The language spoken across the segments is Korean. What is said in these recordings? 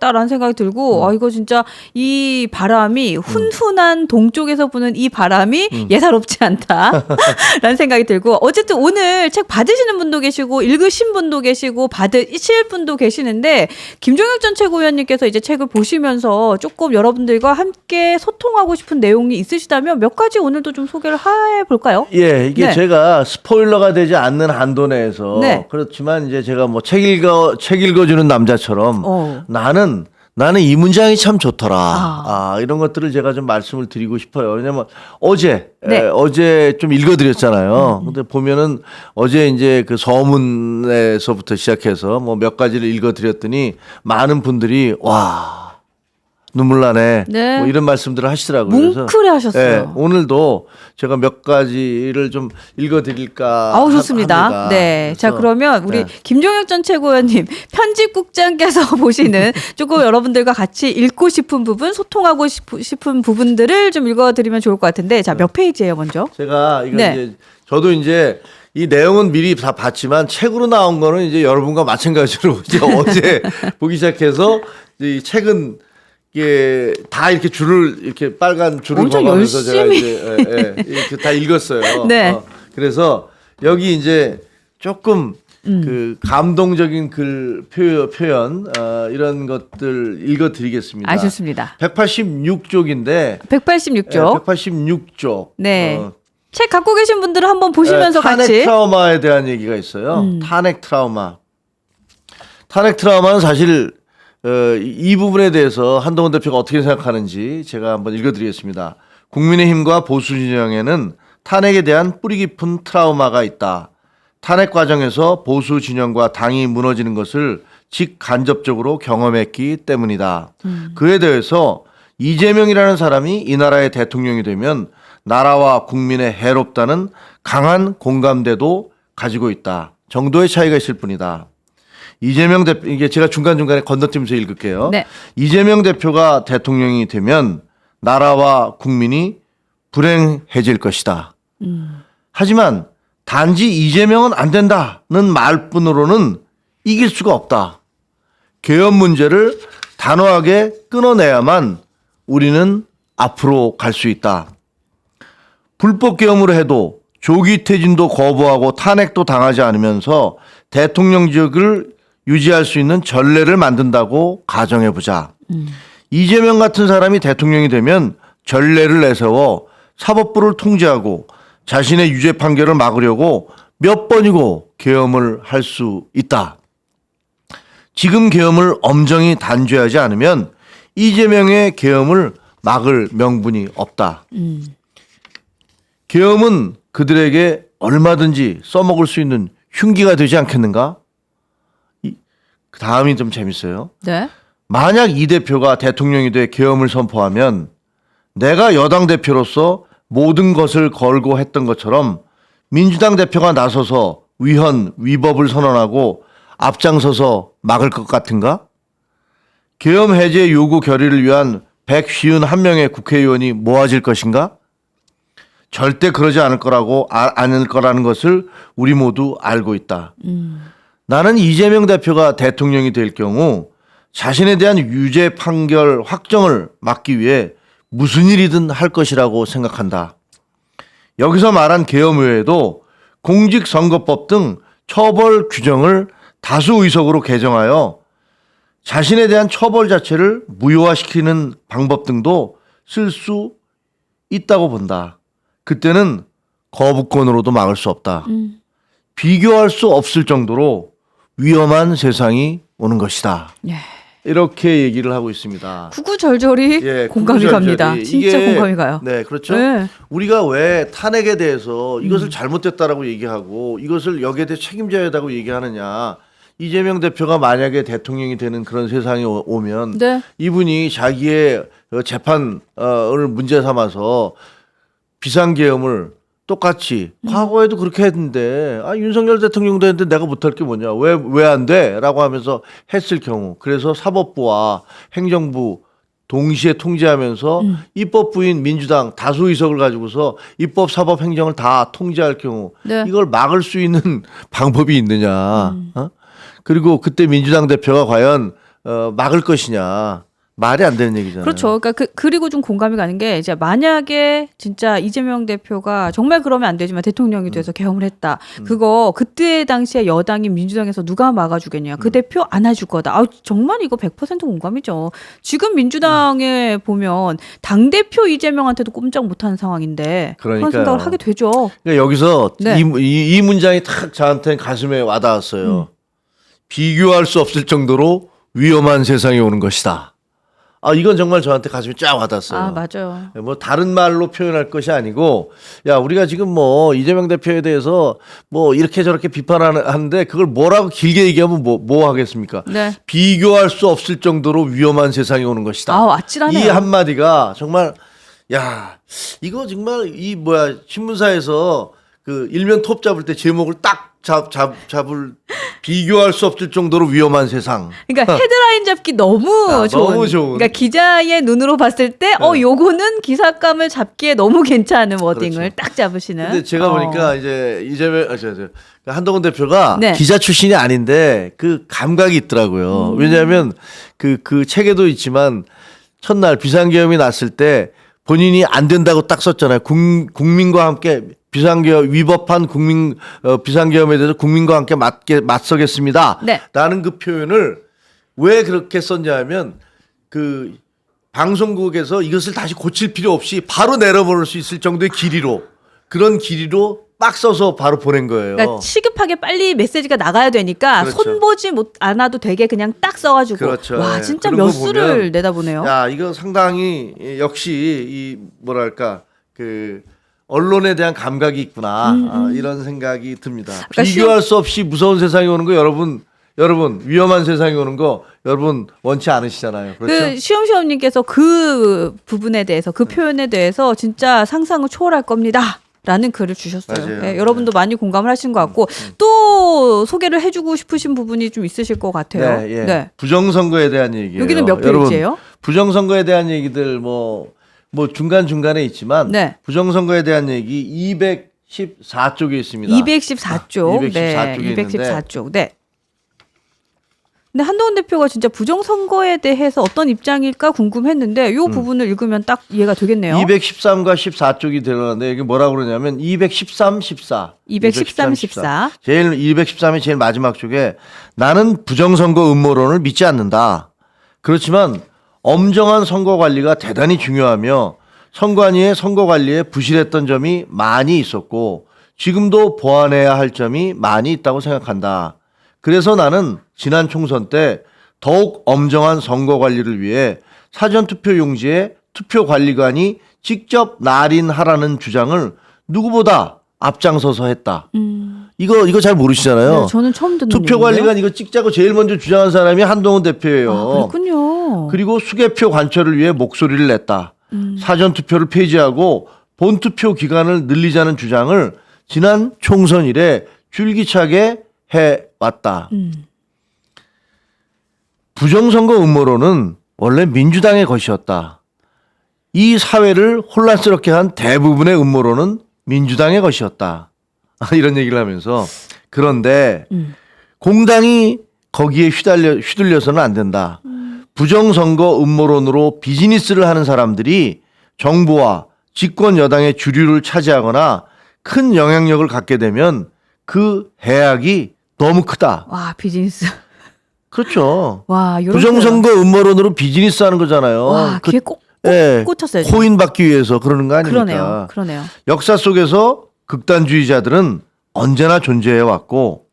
해야겠다라는 생각이 들고 아 이거 진짜 이 바람이 훈훈한 동쪽에서 부는 이 바람이 예사롭지 않다라는 생각이 들고 어쨌든 오늘 책 받으시는 분도 계시고 읽으신 분도 계시고 받으실 분도 계시는데 김종혁 전 최고위원님께서 이제 책을 보시면서 조금 여러분들과 함께 소통하고 싶은 내용이 있으시다면 몇 가지 오늘도 좀 소개를 해 볼까요? 예, 이게 네. 제가 스포일러가 되지 않는 한도 내에서 네. 그렇지만 이제 제가 뭐 책 읽어 책 읽어주는 남자처럼 어. 나는 나는 이 문장이 참 좋더라. 아. 아. 이런 것들을 제가 좀 말씀을 드리고 싶어요. 왜냐면 어제 네. 음. 에, 어제 좀 읽어드렸잖아요. 근데 보면은 어제 이제 그 서문에서부터 시작해서 뭐 몇 가지를 읽어드렸더니 많은 분들이 와 눈물 나네. 네. 뭐 이런 말씀들을 하시더라고요. 뭉클해 하셨어요. 예, 오늘도 제가 몇 가지를 좀 읽어드릴까. 아우 하- 좋습니다. 합니다. 네. 자 그러면 우리 네. 김종혁 전 최고위원님 편집국장께서 보시는 조금 여러분들과 같이 읽고 싶은 부분, 소통하고 싶- 싶은 부분들을 좀 읽어드리면 좋을 것 같은데 자 몇 페이지예요 먼저? 제가 이거 네. 이제 저도 이제 이 내용은 미리 다 봤지만 책으로 나온 거는 이제 여러분과 마찬가지로 이제 어제 보기 시작해서 이 책은 이게 다 이렇게 줄을 이렇게 빨간 줄을 엄청 걸어가면서 제가. 이제 예, 예, 이렇게 다 읽었어요. 네. 어, 그래서 여기 이제 조금 음. 그 감동적인 글 표현, 표현 어, 이런 것들 읽어드리겠습니다. 아 좋습니다. 186쪽인데 186쪽. 186쪽. 네. 책 갖고 계신 분들은 한번 보시면서 네, 탄핵 같이. 트라우마에 대한 얘기가 있어요. 음. 탄핵 트라우마. 탄핵 트라우마는 사실 어, 이, 이 부분에 대해서 한동훈 대표가 어떻게 생각하는지 제가 한번 읽어드리겠습니다. 국민의힘과 보수 진영에는 탄핵에 대한 뿌리 깊은 트라우마가 있다. 탄핵 과정에서 보수 진영과 당이 무너지는 것을 직간접적으로 경험했기 때문이다. 그에 대해서 이재명이라는 사람이 이 나라의 대통령이 되면 나라와 국민의 해롭다는 강한 공감대도 가지고 있다. 정도의 차이가 있을 뿐이다. 이재명 대표 이게 제가 중간 중간에 건너뛰면서 읽을게요. 네. 이재명 대표가 대통령이 되면 나라와 국민이 불행해질 것이다. 하지만 단지 이재명은 안 된다는 말뿐으로는 이길 수가 없다. 개헌 문제를 단호하게 끊어내야만 우리는 앞으로 갈 수 있다. 불법 계엄으로 해도 조기 퇴진도 거부하고 탄핵도 당하지 않으면서 대통령직을 유지할 수 있는 전례를 만든다고 가정해 보자. 이재명 같은 사람이 대통령이 되면 전례를 내세워 사법부를 통제하고 자신의 유죄 판결을 막으려고 몇 번이고 계엄을 할 수 있다. 지금 계엄을 엄정히 단죄하지 않으면 이재명의 계엄을 막을 명분이 없다. 계엄은 그들에게 얼마든지 써먹을 수 있는 흉기가 되지 않겠는가? 이, 그 다음이 좀 재밌어요. 네. 만약 이 대표가 대통령이 돼 계엄을 선포하면 내가 여당 대표로서 모든 것을 걸고 했던 것처럼 민주당 대표가 나서서 위헌, 위법을 선언하고 앞장서서 막을 것 같은가? 계엄 해제 요구 결의를 위한 151명의 국회의원이 모아질 것인가? 절대 그러지 않을 거라고 아, 않을 거라는 것을 우리 모두 알고 있다. 나는 이재명 대표가 대통령이 될 경우 자신에 대한 유죄 판결 확정을 막기 위해 무슨 일이든 할 것이라고 생각한다. 여기서 말한 계엄 외에도 공직선거법 등 처벌 규정을 다수 의석으로 개정하여 자신에 대한 처벌 자체를 무효화시키는 방법 등도 쓸 수 있다고 본다. 그때는 거부권으로도 막을 수 없다. 비교할 수 없을 정도로 위험한 세상이 오는 것이다. 예. 이렇게 얘기를 하고 있습니다. 구구절절히 예, 공감이 구구절절이. 갑니다. 진짜 이게- 공감이 가요. 네, 그렇죠. 네. 우리가 왜 탄핵에 대해서 이것을 음. 잘못됐다라고 얘기하고 이것을 여기에 대해 책임져야 한다고 얘기하느냐. 이재명 대표가 만약에 대통령이 되는 그런 세상이 오- 오면 네. 이분이 자기의 어, 재판을 문제 삼아서 비상계엄을 똑같이 음. 과거에도 그렇게 했는데 아 윤석열 대통령도 했는데 내가 못할 게 뭐냐 왜 왜 안 돼?라고 하면서 했을 경우 그래서 사법부와 행정부 동시에 통제하면서 음. 입법부인 민주당 다수 의석을 가지고서 입법 사법 행정을 다 통제할 경우 네. 이걸 막을 수 있는 방법이 있느냐 음. 어? 그리고 그때 민주당 대표가 과연 어, 막을 것이냐 말이 안 되는 얘기잖아요. 그렇죠. 그러니까 그, 그리고 좀 공감이 가는 게 이제 만약에 진짜 이재명 대표가 정말 그러면 안 되지만 대통령이 음. 돼서 개헌을 했다. 그거 그때 당시에 여당인 민주당에서 누가 막아주겠냐. 그 대표 안아줄 거다. 아 정말 이거 100% 공감이죠. 지금 민주당에 보면 당 대표 이재명한테도 꼼짝 못하는 상황인데 그런 그러니까요. 생각을 하게 되죠. 그러니까 여기서 네. 이, 이, 이 문장이 탁 저한테 가슴에 와닿았어요. 음. 비교할 수 없을 정도로 위험한 세상이 오는 것이다. 아 이건 정말 저한테 가슴이 쫙 와닿았어요. 아 맞아요. 뭐 다른 말로 표현할 것이 아니고 야 우리가 지금 뭐 이재명 대표에 대해서 뭐 이렇게 저렇게 비판하는데 그걸 뭐라고 길게 얘기하면 뭐, 뭐 하겠습니까? 네. 비교할 수 없을 정도로 위험한 세상이 오는 것이다. 아 아찔하네요. 이 한마디가 정말 야 이거 정말 이 뭐야 신문사에서 그 일면 톱 잡을 때 제목을 딱 잡, 잡, 잡을 비교할 수 없을 정도로 위험한 세상. 그러니까 헤드라인 잡기 너무 아, 좋은. 너무 좋은. 그러니까 기자의 눈으로 봤을 때, 어, 네. 요거는 기사감을 잡기에 너무 괜찮은 워딩을 그렇죠. 딱 잡으시는. 근데 제가 어. 보니까 이제 이재명 아, 저, 저, 한동훈 대표가 네. 기자 출신이 아닌데 그 감각이 있더라고요. 음. 왜냐하면 그 그 책에도 있지만 첫날 비상계엄이 났을 때 본인이 안 된다고 딱 썼잖아요. 국, 국민과 함께 비상계엄 위법한 국민 어, 비상계엄에 대해서 국민과 함께 맞게 맞서겠습니다. 네. 라는 그 표현을 왜 그렇게 썼냐면 그 방송국에서 이것을 다시 고칠 필요 없이 바로 내려보낼 수 있을 정도의 길이로 그런 길이로 빡 써서 바로 보낸 거예요. 그러니까 시급하게 빨리 메시지가 나가야 되니까 그렇죠. 손 보지 못 않아도 되게 그냥 딱 써가지고 그렇죠. 와 예. 진짜 그런 몇거 수를 내다보네요. 야 이거 상당히 역시 이 뭐랄까 그 언론에 대한 감각이 있구나 아, 이런 생각이 듭니다. 음, 그러니까 비교할 수 없이 무서운 세상이 오는 거 여러분 여러분 위험한 세상이 오는 거 여러분 원치 않으시잖아요. 그렇죠? 그 시험시험님께서 그 부분에 대해서 그 표현에 대해서 진짜 상상을 초월할 겁니다. 라는 글을 주셨어요. 예, 여러분도 많이 공감을 하신 것 같고 음, 또 소개를 해주고 싶으신 부분이 좀 있으실 것 같아요. 네, 예. 부정선거에 대한 얘기예요. 여기는 몇 페이지예요? 부정선거에 대한 얘기들 뭐, 뭐 중간 중간에 있지만 네. 부정선거에 대한 얘기 214쪽에 있습니다. 214쪽. 214 네. 쪽에 있는데. 214쪽. 네. 근데 한동훈 대표가 진짜 부정선거에 대해서 어떤 입장일까 궁금했는데 요 부분을 읽으면 딱 이해가 되겠네요. 213과 14쪽이 들어가는데 여기 뭐라고 그러냐면 213, 14. 213, 14. 제일 213이 제일 마지막 쪽에 나는 부정선거 음모론을 믿지 않는다. 그렇지만 엄정한 선거 관리가 대단히 중요하며 선관위의 선거 관리에 부실했던 점이 많이 있었고 지금도 보완해야 할 점이 많이 있다고 생각한다. 그래서 나는 지난 총선 때 더욱 엄정한 선거 관리를 위해 사전투표 용지에 투표 관리관이 직접 날인하라는 주장을 누구보다 앞장서서 했다. 이거 이거 잘 모르시잖아요. 음. 네, 저는 처음 듣는 투표관리관 이거 찍자고 제일 먼저 주장한 사람이 한동훈 대표예요. 아, 그렇군요. 그리고 수개표 관철을 위해 목소리를 냈다. 음. 사전 투표를 폐지하고 본 투표 기간을 늘리자는 주장을 지난 총선 이래 줄기차게 해 왔다. 음. 부정선거 음모론은 원래 민주당의 것이었다. 이 사회를 혼란스럽게 한 대부분의 음모론은 민주당의 것이었다. 이런 얘기를 하면서 그런데 음. 공당이 거기에 휘달려 휘둘려서는 안 된다. 부정선거 음모론으로 비즈니스를 하는 사람들이 정부와 집권 여당의 주류를 차지하거나 큰 영향력을 갖게 되면 그 해악이 너무 크다. 와 비즈니스. 그렇죠. 와 부정선거 음모론으로 비즈니스 하는 거잖아요. 와 그, 귀에 꼭, 꼭 예, 꽂혔어요. 지금. 코인 받기 위해서 그러는 거 아닙니까? 그러네요. 그러네요. 역사 속에서 극단주의자들은 언제나 존재해 왔고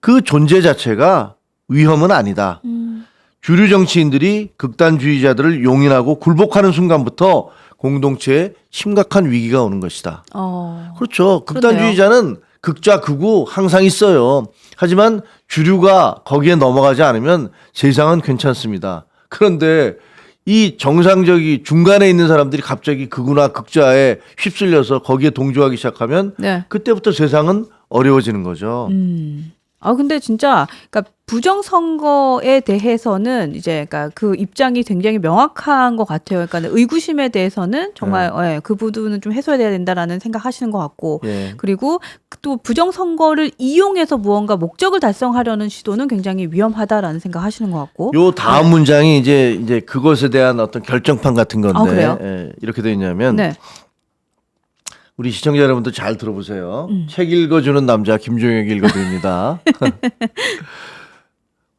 그 존재 자체가 위험은 아니다. 음. 주류 정치인들이 극단주의자들을 용인하고 굴복하는 순간부터 공동체에 심각한 위기가 오는 것이다. 어. 그렇죠. 극단주의자는 극좌 극우 항상 있어요. 하지만 주류가 거기에 넘어가지 않으면 세상은 괜찮습니다. 그런데 이 정상적이 중간에 있는 사람들이 갑자기 극우나 극좌에 휩쓸려서 거기에 동조하기 시작하면 네. 그때부터 세상은 어려워지는 거죠. 음. 아 근데 진짜 그러니까 부정 선거에 대해서는 이제 그러니까 그 입장이 굉장히 명확한 것 같아요. 그러니까 의구심에 대해서는 정말 예, 그 부분은 좀 해소해야 된다라는 생각하시는 것 같고 예. 그리고 또 부정 선거를 이용해서 무언가 목적을 달성하려는 시도는 굉장히 위험하다라는 생각하시는 것 같고. 요 다음 문장이 이제 이제 그것에 대한 어떤 결정판 같은 건데 아, 그래요? 예, 이렇게 되어 있냐면 네. 우리 시청자 여러분들 잘 들어보세요. 음. 책 읽어주는 남자 김종혁 읽어드립니다.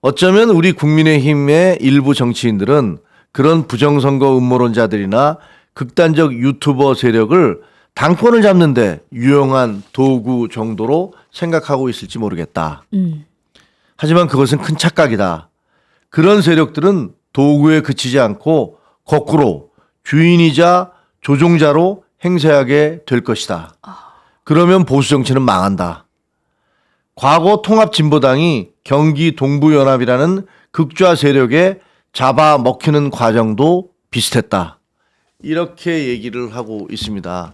어쩌면 우리 국민의힘의 일부 정치인들은 그런 부정선거 음모론자들이나 극단적 유튜버 세력을 당권을 잡는데 유용한 도구 정도로 생각하고 있을지 모르겠다. 음. 하지만 그것은 큰 착각이다. 그런 세력들은 도구에 그치지 않고 거꾸로 주인이자 조종자로 행세하게 될 것이다. 그러면 보수 정치는 망한다. 과거 통합진보당이 경기 동부연합이라는 극좌 세력에 잡아 먹히는 과정도 비슷했다. 이렇게 얘기를 하고 있습니다.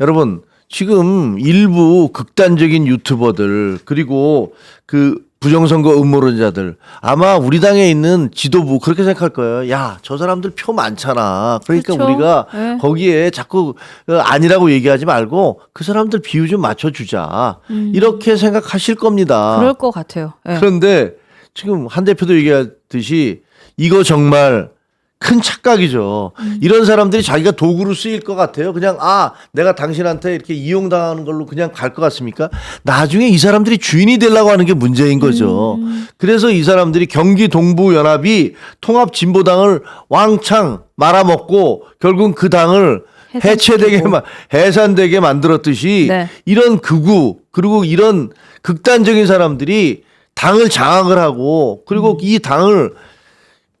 여러분, 지금 일부 극단적인 유튜버들, 그리고 그 부정선거 음모론자들, 아마 우리 당에 있는 지도부 그렇게 생각할 거예요. 야, 저 사람들 표 많잖아. 그러니까 그렇죠. 우리가 네. 거기에 자꾸 어, 아니라고 얘기하지 말고 그 사람들 비유 좀 맞춰주자. 이렇게 생각하실 겁니다. 음. 그럴 것 같아요. 예. 그런데 지금 한 대표도 얘기하듯이 이거 정말 큰 착각이죠. 음. 이런 사람들이 자기가 도구로 쓰일 것 같아요. 그냥 아 내가 당신한테 이렇게 이용당하는 걸로 그냥 갈 것 같습니까? 나중에 이 사람들이 주인이 되려고 하는 게 문제인 거죠. 음. 그래서 이 사람들이 경기 동부 연합이 통합 진보당을 왕창 말아먹고 결국 그 당을. 해체되게 마- 해산되게 만들었듯이 네. 이런 극우 그리고 이런 극단적인 사람들이 당을 장악을 하고 그리고 음. 이 당을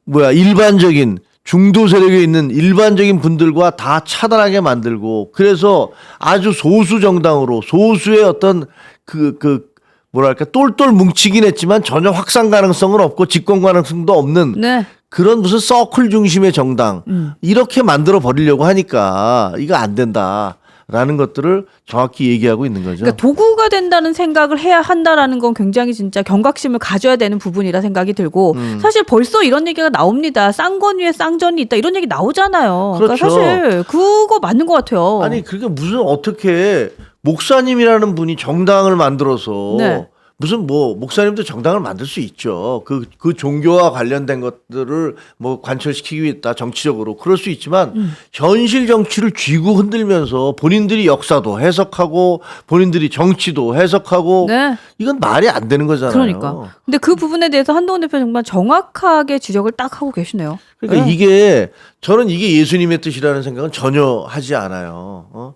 뭐야 일반적인 중도 세력에 있는 일반적인 분들과 다 차단하게 만들고 그래서 아주 소수 정당으로 소수의 어떤 그그 뭐랄까 똘똘 뭉치긴 했지만 전혀 확산 가능성은 없고 집권 가능성도 없는 네. 그런 무슨 서클 중심의 정당 음. 이렇게 만들어 버리려고 하니까 이거 안 된다 라는 것들을 정확히 얘기하고 있는 거죠. 그러니까 도구가 된다는 생각을 해야 한다라는 건 굉장히 진짜 경각심을 가져야 되는 부분이라 생각이 들고 음. 사실 벌써 이런 얘기가 나옵니다. 쌍권 위에 쌍전이 있다 이런 얘기 나오잖아요. 그러니까 그렇죠. 사실 그거 맞는 것 같아요. 아니 그게 무슨 어떻게 목사님이라는 분이 정당을 만들어서 네. 무슨 뭐 목사님도 정당을 만들 수 있죠. 그그 종교와 관련된 것들을 뭐 관철시키기 위했다 정치적으로 그럴 수 있지만 음. 현실 정치를 쥐고 흔들면서 본인들이 역사도 해석하고 본인들이 정치도 해석하고 네. 이건 말이 안 되는 거잖아요. 그러니까. 근데 그 부분에 대해서 한동훈 대표 정말 정확하게 지적을 딱 하고 계시네요. 그러니까 네. 이게 저는 이게 예수님의 뜻이라는 생각은 전혀 하지 않아요. 어?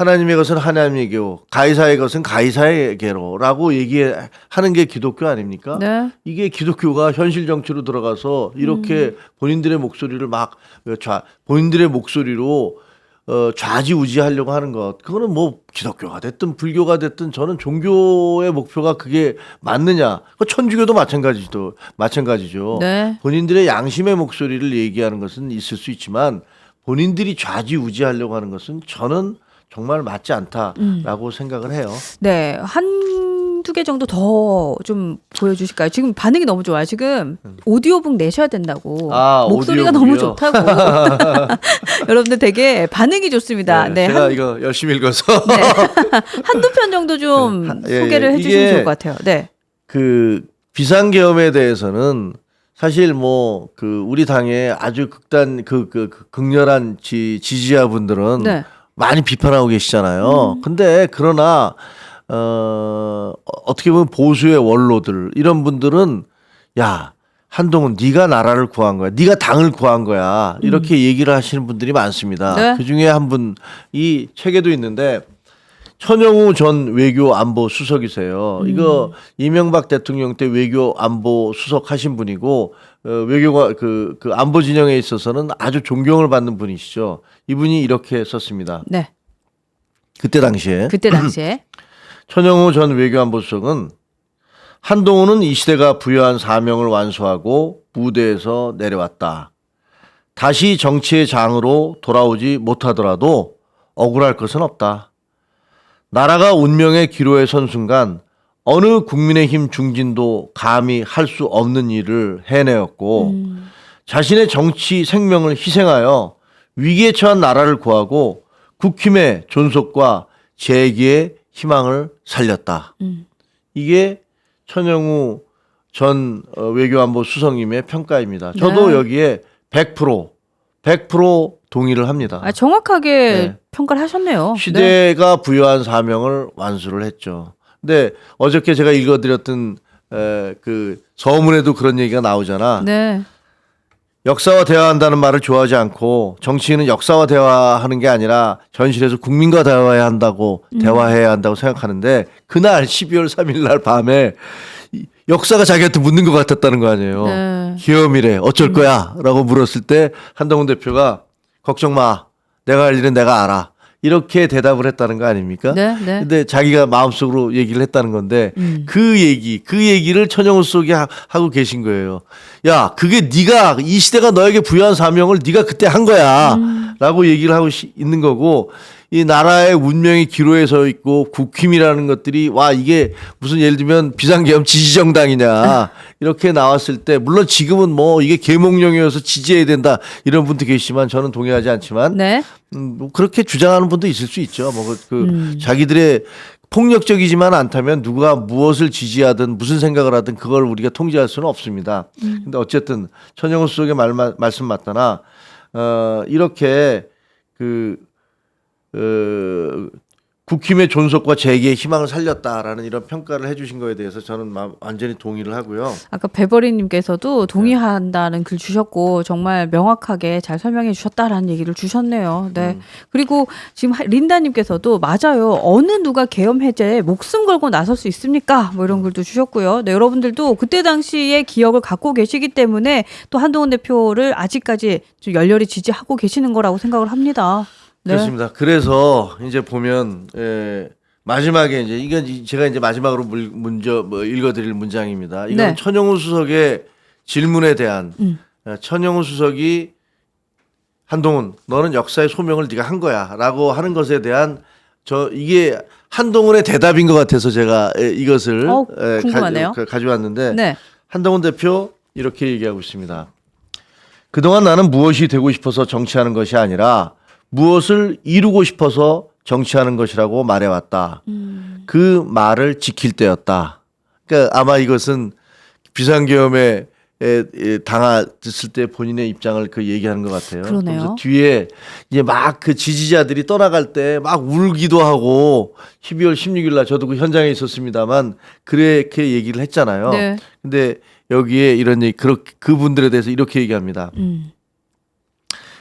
하나님의 것은 하나님에게요, 가이사의 것은 가이사에게로라고 얘기하는 게 기독교 아닙니까? 네. 이게 기독교가 현실 정치로 들어가서 이렇게 음. 본인들의 목소리를 막 좌, 본인들의 목소리로 어, 좌지우지하려고 하는 것, 그거는 뭐 기독교가 됐든 불교가 됐든 저는 종교의 목표가 그게 맞느냐? 그 천주교도 마찬가지도 마찬가지죠. 네. 본인들의 양심의 목소리를 얘기하는 것은 있을 수 있지만 본인들이 좌지우지하려고 하는 것은 저는 정말 맞지 않다라고 음. 생각을 해요. 네. 한두 개 정도 더 좀 보여주실까요? 지금 반응이 너무 좋아요. 지금 오디오북 내셔야 된다고. 아, 목소리가 오디오북이요? 너무 좋다고. 여러분들 되게 반응이 좋습니다. 네. 제가 한, 이거 열심히 읽어서 네. 한두 편 정도 좀 네, 한- 예, 소개를 예. 해주시면 좋을 것 같아요. 네. 그 비상계엄에 대해서는 사실 뭐 그 우리 당의 아주 극단 그, 그, 그 극렬한 지, 지지자분들은 네. 음. 많이 비판하고 계시잖아요. 근데 그러나 어 어떻게 보면 보수의 원로들 이런 분들은 야 한동훈 네가 나라를 구한 거야. 네가 당을 구한 거야. 이렇게 얘기를 하시는 분들이 많습니다. 음. 네. 그 중에 한 분 이 책에도 있는데 천영우 전 외교 안보 수석이세요. 이거 이명박 대통령 때 외교 안보 수석 하신 분이고 어, 외교가 그, 그 안보 진영에 있어서는 아주 존경을 받는 분이시죠. 이분이 이렇게 썼습니다. 네. 그때 당시에 그때 당시에. 천영우 전 외교안보수석은 한동훈은 이 시대가 부여한 사명을 완수하고 무대에서 내려왔다. 다시 정치의 장으로 돌아오지 못하더라도 억울할 것은 없다. 나라가 운명의 기로에 선 순간 어느 국민의힘 중진도 감히 할 수 없는 일을 해내었고 음. 자신의 정치 생명을 희생하여 위기에 처한 나라를 구하고 국힘의 존속과 재기의 희망을 살렸다. 음. 이게 천영우 전 어, 외교안보 수석님의 평가입니다. 저도 네. 여기에 100% 100% 동의를 합니다. 아, 정확하게 네. 평가를 하셨네요. 네. 시대가 부여한 사명을 완수를 했죠. 근데 어저께 제가 읽어드렸던 에, 그 서문에도 그런 얘기가 나오잖아. 네. 역사와 대화한다는 말을 좋아하지 않고 정치인은 역사와 대화하는 게 아니라 현실에서 국민과 대화해야 한다고 음. 대화해야 한다고 생각하는데 그날 12월 3일 날 밤에 이 역사가 자기한테 묻는 것 같았다는 거 아니에요. 네. 기염이래 어쩔 거야 라고 물었을 때 한동훈 대표가 걱정 마 내가 할 일은 내가 알아 이렇게 대답을 했다는 거 아닙니까? 네, 네. 근데 자기가 마음속으로 얘기를 했다는 건데 음. 그 얘기 그 얘기를 천영훈 속에 하- 하고 계신 거예요. 야 그게 네가 이 시대가 너에게 부여한 사명을 네가 그때 한 음. 거야라고 얘기를 하고 시- 있는 거고 이 나라의 운명이 기로에 서 있고 국힘이라는 것들이 와 이게 무슨 예를 들면 비상계엄 지지정당이냐 이렇게 나왔을 때 물론 지금은 뭐 이게 계몽령이어서 지지해야 된다 이런 분도 계시지만 저는 동의하지 않지만 네. 음, 뭐 그렇게 주장하는 분도 있을 수 있죠. 뭐그 음. 자기들의 폭력적이지만 않다면 누가 무엇을 지지하든 무슨 생각을 하든 그걸 우리가 통제할 수는 없습니다. 음. 근데 어쨌든 천영훈 수석의 말, 말- 말씀 맞다나 어, 이렇게 그 어, 국힘의 존속과 재기의 희망을 살렸다라는 이런 평가를 해주신 거에 대해서 저는 마- 완전히 동의를 하고요. 아까 배버리님께서도 동의한다는 글 주셨고 정말 명확하게 잘 설명해 주셨다라는 얘기를 주셨네요. 네. 음. 그리고 지금 하- 린다님께서도 맞아요. 어느 누가 계엄 해제에 목숨 걸고 나설 수 있습니까? 뭐 이런 글도 주셨고요. 네, 여러분들도 그때 당시의 기억을 갖고 계시기 때문에 또 한동훈 대표를 아직까지 좀 열렬히 지지하고 계시는 거라고 생각을 합니다. 네. 그렇습니다. 그래서 이제 보면 에, 마지막에 이제 이건 이- 제가 이제 마지막으로 물, 문저 뭐 읽어드릴 문장입니다. 이건 네. 천영우 수석의 질문에 대한 음. 어, 천영우 수석이 한동훈 너는 역사의 소명을 네가 한 거야라고 하는 것에 대한 저 이게 한동훈의 대답인 것 같아서 제가 에, 이것을 어. 가, 져왔는데 네. 한동훈 대표 이렇게 얘기하고 있습니다. 그동안 나는 무엇이 되고 싶어서 정치하는 것이 아니라 무엇을 이루고 싶어서 정치하는 것이라고 말해왔다. 음. 그 말을 지킬 때였다. 그러니까 아마 이것은 비상계엄에 당했을 때 본인의 입장을 그 얘기하는 것 같아요. 그러네요. 그래서 뒤에 이제 막 그 지지자들이 떠나갈 때 막 울기도 하고 12월 16일 날 저도 그 현장에 있었습니다만 그렇게 얘기를 했잖아요. 네. 근데 여기에 이런 얘기 그렇게 그분들에 대해서 이렇게 얘기합니다. 음.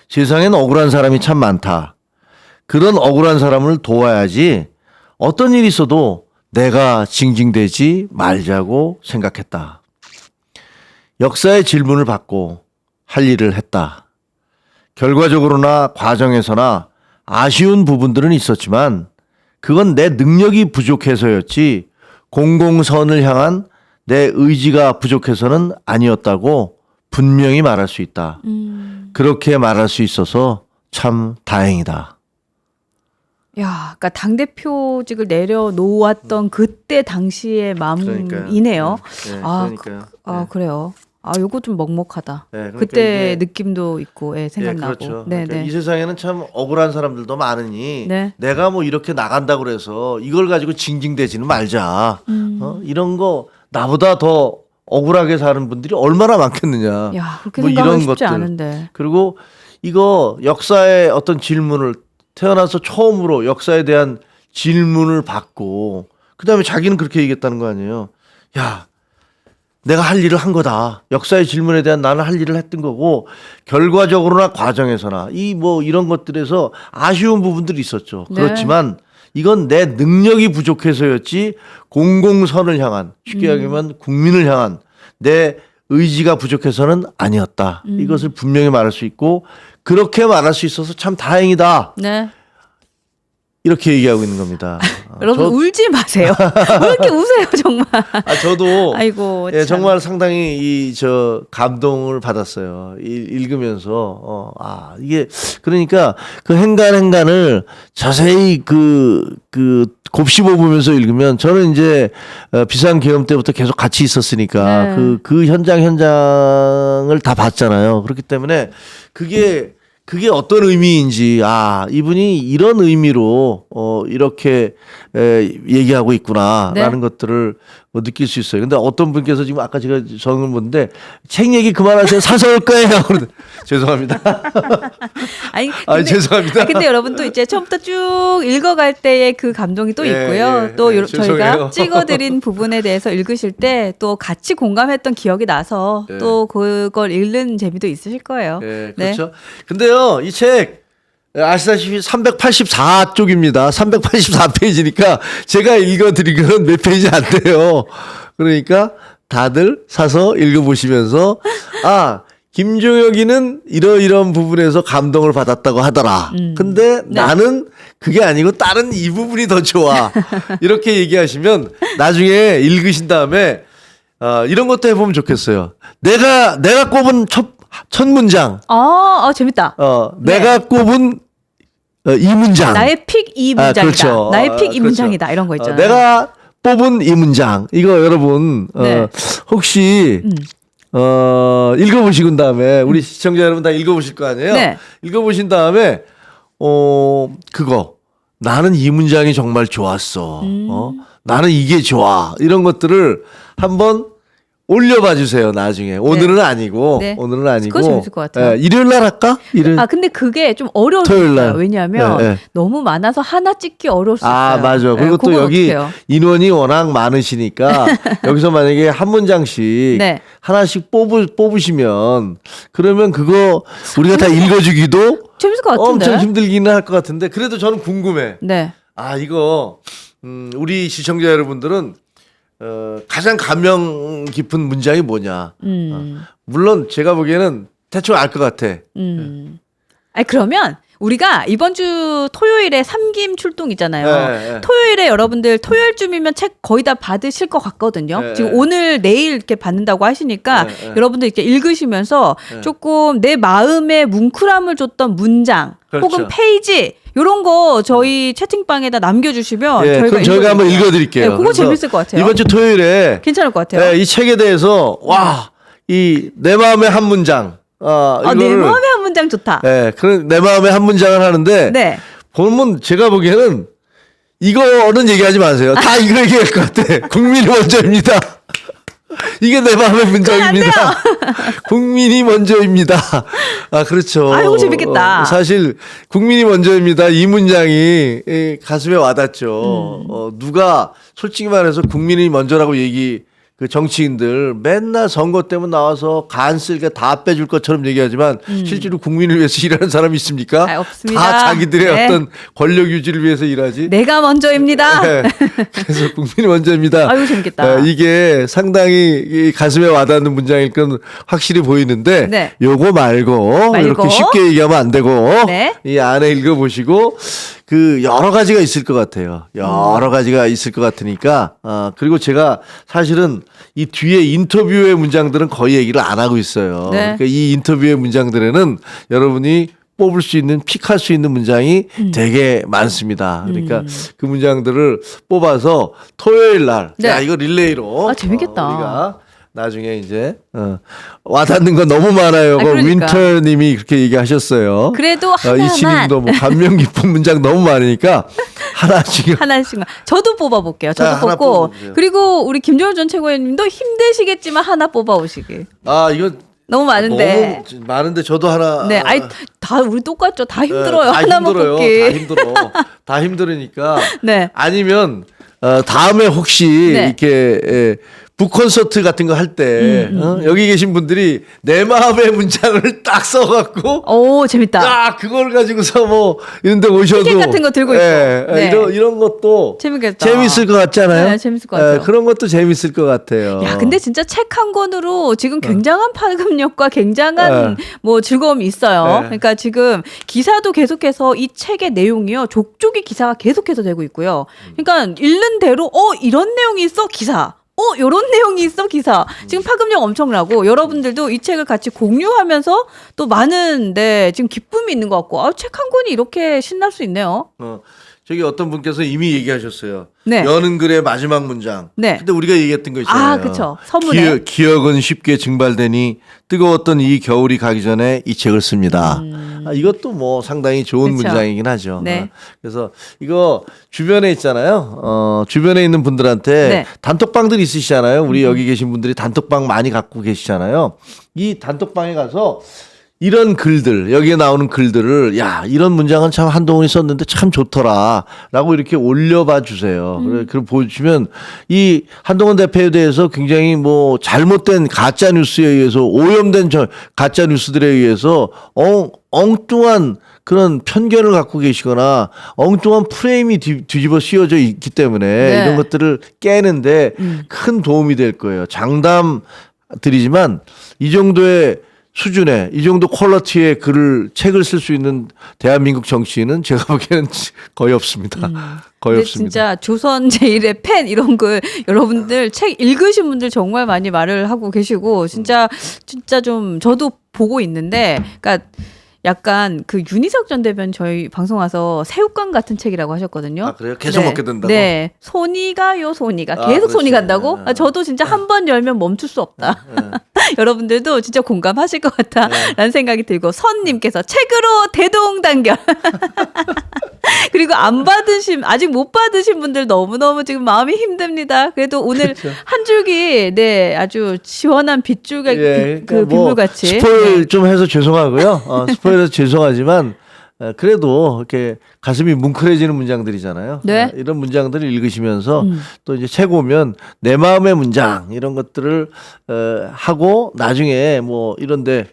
세상엔 억울한 사람이 참 많다. 그런 억울한 사람을 도와야지 어떤 일이 있어도 내가 징징대지 말자고 생각했다. 역사의 질문을 받고 할 일을 했다. 결과적으로나 과정에서나 아쉬운 부분들은 있었지만 그건 내 능력이 부족해서였지 공공선을 향한 내 의지가 부족해서는 아니었다고 분명히 말할 수 있다. 음. 그렇게 말할 수 있어서 참 다행이다. 야, 그러니까 당 대표직을 내려놓았던 그때 당시의 마음이네요. 네, 아, 그러니까요. 아, 그래요. 아, 요거 좀 먹먹하다. 네, 그러니까 그때 느낌도 있고, 예, 예, 생각나고. 그렇죠. 네, 그러니까 네. 이 세상에는 참 억울한 사람들도 많으니 네. 내가 뭐 이렇게 나간다고 그래서 이걸 가지고 징징대지는 말자. 음. 어? 이런 거 나보다 더 억울하게 사는 분들이 얼마나 많겠느냐. 야, 그렇게 뭐 생각하기 이런 쉽지 것들. 않은데. 그리고 이거 역사의 어떤 질문을 태어나서 처음으로 역사에 대한 질문을 받고 그다음에 자기는 그렇게 얘기했다는 거 아니에요. 야, 내가 할 일을 한 거다. 역사의 질문에 대한 나는 할 일을 했던 거고 결과적으로나 과정에서나 이 뭐 이런 것들에서 아쉬운 부분들이 있었죠. 네. 그렇지만 이건 내 능력이 부족해서였지 공공선을 향한 쉽게 얘기하면 국민을 향한 내 의지가 부족해서는 아니었다. 이것을 분명히 말할 수 있고 그렇게 말할 수 있어서 참 다행이다. 네. 이렇게 얘기하고 있는 겁니다. 아, 여러분 저, 울지 마세요. 왜 이렇게 우세요, 정말. 아, 저도 아이고. 예, 참. 정말 상당히 이 저 감동을 받았어요. 일, 읽으면서 어, 아 이게 그러니까 그 행간 행간을 자세히 그그 곱씹어 보면서 읽으면 저는 이제 어, 비상 계엄 때부터 계속 같이 있었으니까 네. 그그 현장 현장을 다 봤잖아요. 그렇기 때문에 그게 그게 어떤 의미인지 아 이분이 이런 의미로 어 이렇게 에, 얘기하고 있구나라는 것들을 뭐 느낄 수 있어요. 근데 어떤 분께서 지금 아까 제가 적은 건데 책 얘기 그만하세요. 사서 올 거예요. 죄송합니다. 아니, 아 근데, 죄송합니다. 아, 근데 여러분 또 이제 처음부터 쭉 읽어갈 때의 그 감동이 또 예, 있고요. 예, 또 예, 요- 저희가. 찍어드린 부분에 대해서 읽으실 때 또 같이 공감했던 기억이 나서 예. 또 그걸 읽는 재미도 있으실 거예요. 예, 네. 그렇죠. 근데요, 이 책 아시다시피 384쪽입니다. 384페이지니까 제가 읽어드린 거는 몇 페이지 안 돼요. 그러니까 다들 사서 읽어보시면서 아 김종혁이는 이러이런 부분에서 감동을 받았다고 하더라. 음. 근데 네. 나는 그게 아니고 다른 이 부분이 더 좋아. 이렇게 얘기하시면 나중에 읽으신 다음에 어, 이런 것도 해보면 좋겠어요. 내가 내가 꼽은 첫, 첫 문장, 아, 아, 재밌다. 어, 네. 내가 꼽은 어, 이 문장. 나의 픽이 아, 문장이다. 그렇죠. 나의 픽이 그렇죠. 문장이다. 이런 거 어, 있잖아요. 내가 뽑은 이 문장. 이거 여러분 어, 네. 혹시 음. 어, 읽어보시고 다음에 우리 시청자 여러분 다 읽어보실 거 아니에요? 네. 읽어보신 다음에 어 그거 나는 이 문장이 정말 좋았어. 음. 어 나는 이게 좋아. 이런 것들을 한번 올려봐 주세요. 나중에 오늘은 아니고 네. 오늘은 아니고 그거 재밌을 것 같아요. 예, 일요일 날 할까? 일요일. 아 근데 그게 좀 토요일 날. 있어요. 왜냐하면 네, 네. 너무 많아서 하나 찍기 어려울 수 있어요. 아 맞아. 네, 그리고 또 그건 여기 어떡해요? 인원이 워낙 많으시니까 여기서 만약에 한 문장씩 네. 하나씩 뽑으, 뽑으시면 그러면 그거 우리가 다 읽어주기도 재밌을 것 같은데. 엄청 힘들기는 할 것 같은데 그래도 저는 궁금해. 네. 아 이거 음, 우리 시청자 여러분들은 어, 가장 감명 깊은 문장이 뭐냐. 음. 물론 제가 보기에는 대충 알 것 같아. 음. 아니 그러면 우리가 이번 주 토요일에 삼김 출동이잖아요. 네, 네. 토요일에 여러분들 토요일쯤이면 책 거의 다 받으실 것 같거든요. 네, 지금 네. 오늘 내일 이렇게 받는다고 하시니까 네, 네. 여러분들 이렇게 읽으시면서 네. 조금 내 마음에 뭉클함을 줬던 문장 그렇죠. 혹은 페이지 이런 거 저희 채팅방에다 남겨주시면 예, 저희가 저희가 한번 읽어드릴게요. 네, 그거 재밌을 것 같아요. 이번 주 토요일에 괜찮을 것 같아요. 예, 이 책에 대해서 와 이 내 마음의 한 문장. 아, 아, 내 이거를 마음에 한 문장 좋다. 예, 그런 내 마음의 한 문장을 하는데 네. 보면 제가 보기에는 이거는 얘기하지 마세요. 다 이거 얘기할 것 같아. 국민이 먼저입니다. 이게 내 마음의 문장입니다. 국민이 먼저입니다. 아, 그렇죠. 아이고, 재밌겠다. 어, 사실, 국민이 먼저입니다. 이 문장이 이 가슴에 와닿죠. 음. 어, 누가 솔직히 말해서 국민이 먼저라고 얘기, 그 정치인들 맨날 선거 때문에 나와서 간 쓸게 다 빼줄 것처럼 얘기하지만 실제로 국민을 위해서 일하는 사람이 있습니까? 아, 없습니다. 다 자기들의 네. 어떤 권력 유지를 위해서 일하지. 내가 먼저입니다. 네. 그래서 국민이 먼저입니다. 아이고, 재밌겠다. 어, 이게 상당히 이 가슴에 와닿는 문장일 건 확실히 보이는데 네. 요거 말고, 말고. 이렇게 쉽게 얘기하면 안 되고 네. 이 안에 읽어보시고 그 여러 가지가 있을 것 같아요. 여러 음. 가지가 있을 것 같으니까 어, 그리고 제가 사실은 이 뒤에 인터뷰의 문장들은 거의 얘기를 안 하고 있어요. 네. 그러니까 이 인터뷰의 문장들에는 여러분이 뽑을 수 있는 픽할 수 있는 문장이 음. 되게 많습니다. 그러니까 그 문장들을 뽑아서 토요일 날, 네. 야 이거 릴레이로 아, 재밌겠다. 어, 우리가 나중에 이제 어, 와닿는 건 너무 많아요. 아, 그 그러니까. 윈터님이 그렇게 얘기하셨어요. 그래도 어, 하나만 이치님도 뭐 감명 깊은 문장 너무 많으니까 하나씩 하나씩만 저도 뽑아볼게요. 저도 자, 하나 뽑고 뽑아보세요. 그리고 우리 김정은 전 최고위원님도 힘드시겠지만 하나 뽑아오시길. 아 이거 너무 많은데. 너무 많은데 저도 하나 네, 아이 다 우리 똑같죠. 다 힘들어요. 네, 다 하나만 힘들어요. 뽑기. 다 힘들어. 다 힘들으니까 네. 아니면 어, 다음에 혹시 네. 이렇게 에, 북콘서트 같은 거 할때 음, 어? 여기 계신 분들이 내 마음의 문장을 딱 써갖고 오 재밌다. 야 그걸 가지고서 뭐 이런데 오셔도 티켓 같은 거 들고 예, 있고. 예, 네. 이런 이런 것도 재밌겠다. 재밌을 것 같잖아요. 네, 재밌을 것 같아요. 예, 그런 것도 재밌을 것 같아요. 야, 근데 진짜 책 한 권으로 지금 굉장한 파급력과 굉장한 네. 뭐 즐거움이 있어요. 네. 그러니까 지금 기사도 계속해서 이 책의 내용이요. 족족이 기사가 계속해서 되고 있고요. 그러니까 읽는 대로 어 이런 내용이 있어 기사. 어 요런 내용이 있어 기사. 지금 파급력 엄청나고 여러분들도 이 책을 같이 공유하면서 또 많은 네, 지금 기쁨이 있는 것 같고 아, 책 한 권이 이렇게 신날 수 있네요. 어, 저기 어떤 분께서 이미 얘기하셨어요. 네. 여는 글의 마지막 문장. 네. 근데 우리가 얘기했던 거 있잖아요. 아, 그쵸. 서문에. 기억, 기억 은 쉽게 증발되니 뜨거웠던 이 겨울이 가기 전에 이 책을 씁니다. 아, 이것도 뭐 상당히 좋은 음. 그쵸. 문장이긴 하죠. 네. 어, 그래서 이거 주변에 있잖아요. 어, 주변에 있는 분들한테 네. 음. 단톡방들 있으시잖아요. 우리 여기 계신 분들이 단톡방 많이 갖고 계시잖아요. 이 단톡방에 가서 이런 글들 여기에 나오는 글들을 야 이런 문장은 참 한동훈이 썼는데 참 좋더라라고 이렇게 올려봐 주세요. 그래 그걸 보시면 이 한동훈 대표에 대해서 굉장히 뭐 잘못된 가짜 뉴스에 의해서 오염된 저 가짜 뉴스들에 의해서 엉 엉뚱한 그런 편견을 갖고 계시거나 엉뚱한 프레임이 뒤, 뒤집어 씌워져 있기 때문에 네. 이런 것들을 깨는데 큰 도움이 될 거예요. 장담 드리지만 이 정도의 수준의 이 정도 퀄러티의 글을 책을 쓸 수 있는 대한민국 정치인은 제가 보기에는 거의 없습니다. 거의 근데 없습니다. 진짜 조선 제일의 팬 이런 걸 여러분들 책 읽으신 분들 정말 많이 말을 하고 계시고 진짜 진짜 좀 저도 보고 있는데 그러니까 약간 그 윤희석 전 대변 저희 방송 와서 새우깡 같은 책이라고 하셨거든요. 아, 그래요? 계속 먹게 된다고? 네. 손이 가요, 손이가. 아, 계속 손이 그렇지. 간다고? 네. 아, 저도 진짜 한 번 열면 멈출 수 없다. 여러분들도 진짜 공감하실 것 같다. 네. 라는 생각이 들고, 선님께서 책으로 대동단결. 그리고 안 받으신, 아직 못 받으신 분들 너무너무 지금 마음이 힘듭니다. 그래도 오늘 그렇죠. 한 줄기, 네, 아주 시원한 빗줄기, 예, 그 빗물같이. 스포일 네. 좀 해서 죄송하고요. 어, 스포 일해서 죄송하지만 어, 그래도 이렇게 가슴이 뭉클해지는 문장들이잖아요. 네. 어, 이런 문장들을 읽으시면서 음. 또 이제 책 오면 내 마음의 문장 이런 것들을 어, 하고 나중에 뭐 이런데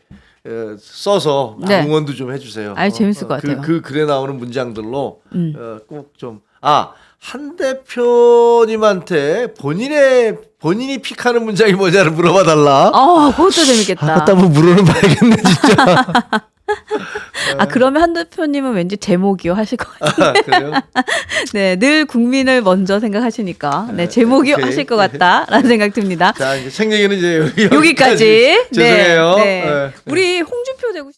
어, 써서 네. 응원도 좀 해주세요. 아이, 재밌을 것 그, 같아요. 그 글에 나오는 문장들로 음. 어, 꼭좀 아. 한 대표님한테 본인의 본인이 픽하는 문장이 뭐냐를 물어봐 달라. 아, 그것도 재밌겠다. 갖다 한번 물어는 봐야겠네 진짜. 아, 그러면 한 대표님은 왠지 제목이요 하실 것 같아요. 그래요? 네, 늘 국민을 먼저 생각하시니까 네, 제목이 오케이. 하실 것 같다라는 생각 듭니다. 자 이제 책 얘기는 이제 여기- 여기까지. 죄송해요. 네, 네. 네. 우리 홍준표 대구